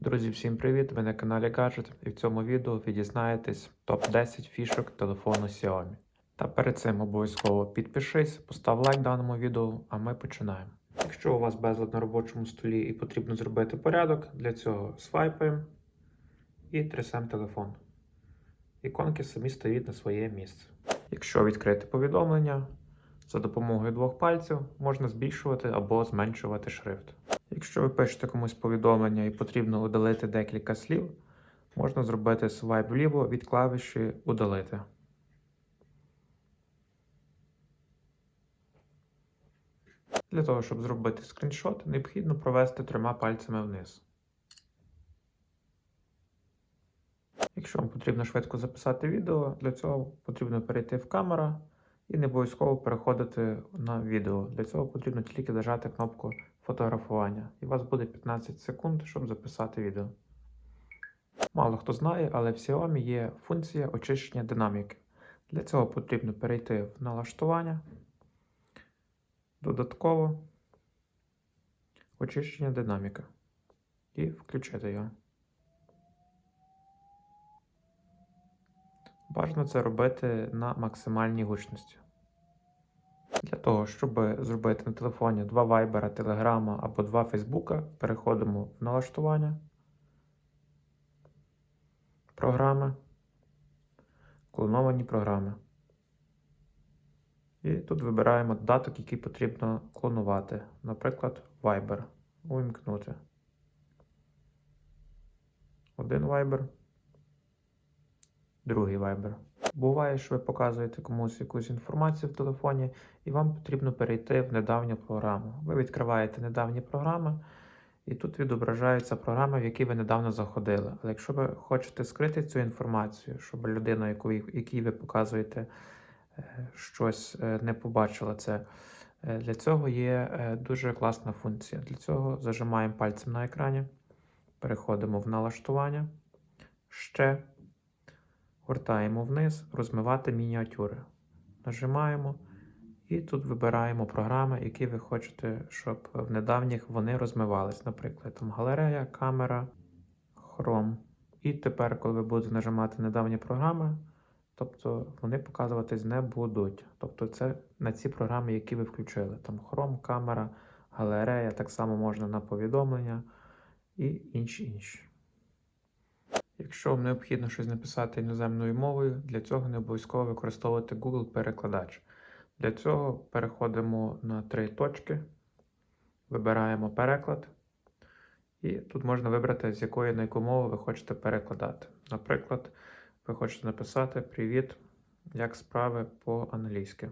Друзі, всім привіт! Ви на каналі Gadget і в цьому відео ви дізнаєтесь топ-10 фішок телефону Xiaomi. Та перед цим обов'язково підпишись, постав лайк даному відео, а ми починаємо. Якщо у вас безлад на робочому столі і потрібно зробити порядок, для цього свайпаємо і трясемо телефон. Іконки самі стають на своє місце. Якщо відкрити повідомлення, за допомогою двох пальців можна збільшувати або зменшувати шрифт. Якщо ви пишете комусь повідомлення і потрібно удалити декілька слів, можна зробити свайп вліво від клавіші Удалити. Для того, щоб зробити скріншот, необхідно провести трьома пальцями вниз. Якщо вам потрібно швидко записати відео, для цього потрібно перейти в камера і не обов'язково переходити на відео. Для цього потрібно тільки зажати кнопку фотографування. І у вас буде 15 секунд, щоб записати відео. Мало хто знає, але в Xiaomi є функція очищення динаміки. Для цього потрібно перейти в налаштування, додатково очищення динаміки і включити його. Бажано це робити на максимальній гучності. Для того, щоб зробити на телефоні два вайбера, телеграма або два фейсбука, переходимо в налаштування, програми, клоновані програми. І тут вибираємо додаток, який потрібно клонувати. Наприклад, Viber. Увімкнути. Один Viber другий Viber. Буває, що ви показуєте комусь якусь інформацію в телефоні, і вам потрібно перейти в недавню програму. Ви відкриваєте недавні програми, і тут відображаються програми, в які ви недавно заходили. Але якщо ви хочете скрити цю інформацію, щоб людина, якій ви показуєте е, щось, е, не побачила це, е, для цього є дуже класна функція. Для цього зажимаємо пальцем на екрані, переходимо в налаштування. Ще Гортаємо вниз, розмивати мініатюри. Нажимаємо і тут вибираємо програми, які ви хочете, щоб в недавніх вони розмивались. Наприклад, там галерея, камера, Chrome. І тепер, коли ви будете нажимати недавні програми, тобто вони показуватись не будуть. Тобто це на ці програми, які ви включили. Там Chrome, камера, галерея, так само можна на повідомлення і інші інші. Якщо вам необхідно щось написати іноземною мовою, для цього не обов'язково використовувати Google-перекладач. Для цього переходимо на три точки, вибираємо переклад, і тут можна вибрати, з якої на яку мову ви хочете перекладати. Наприклад, ви хочете написати Привіт, як справи по-англійськи.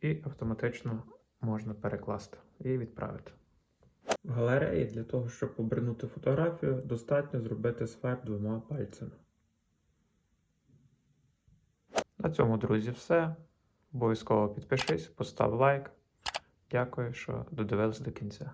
І автоматично можна перекласти і відправити. В галереї для того, щоб обернути фотографію, достатньо зробити свайп двома пальцями. На цьому, друзі, все. Обов'язково підпишись, постав лайк. Дякую, що додивились до кінця.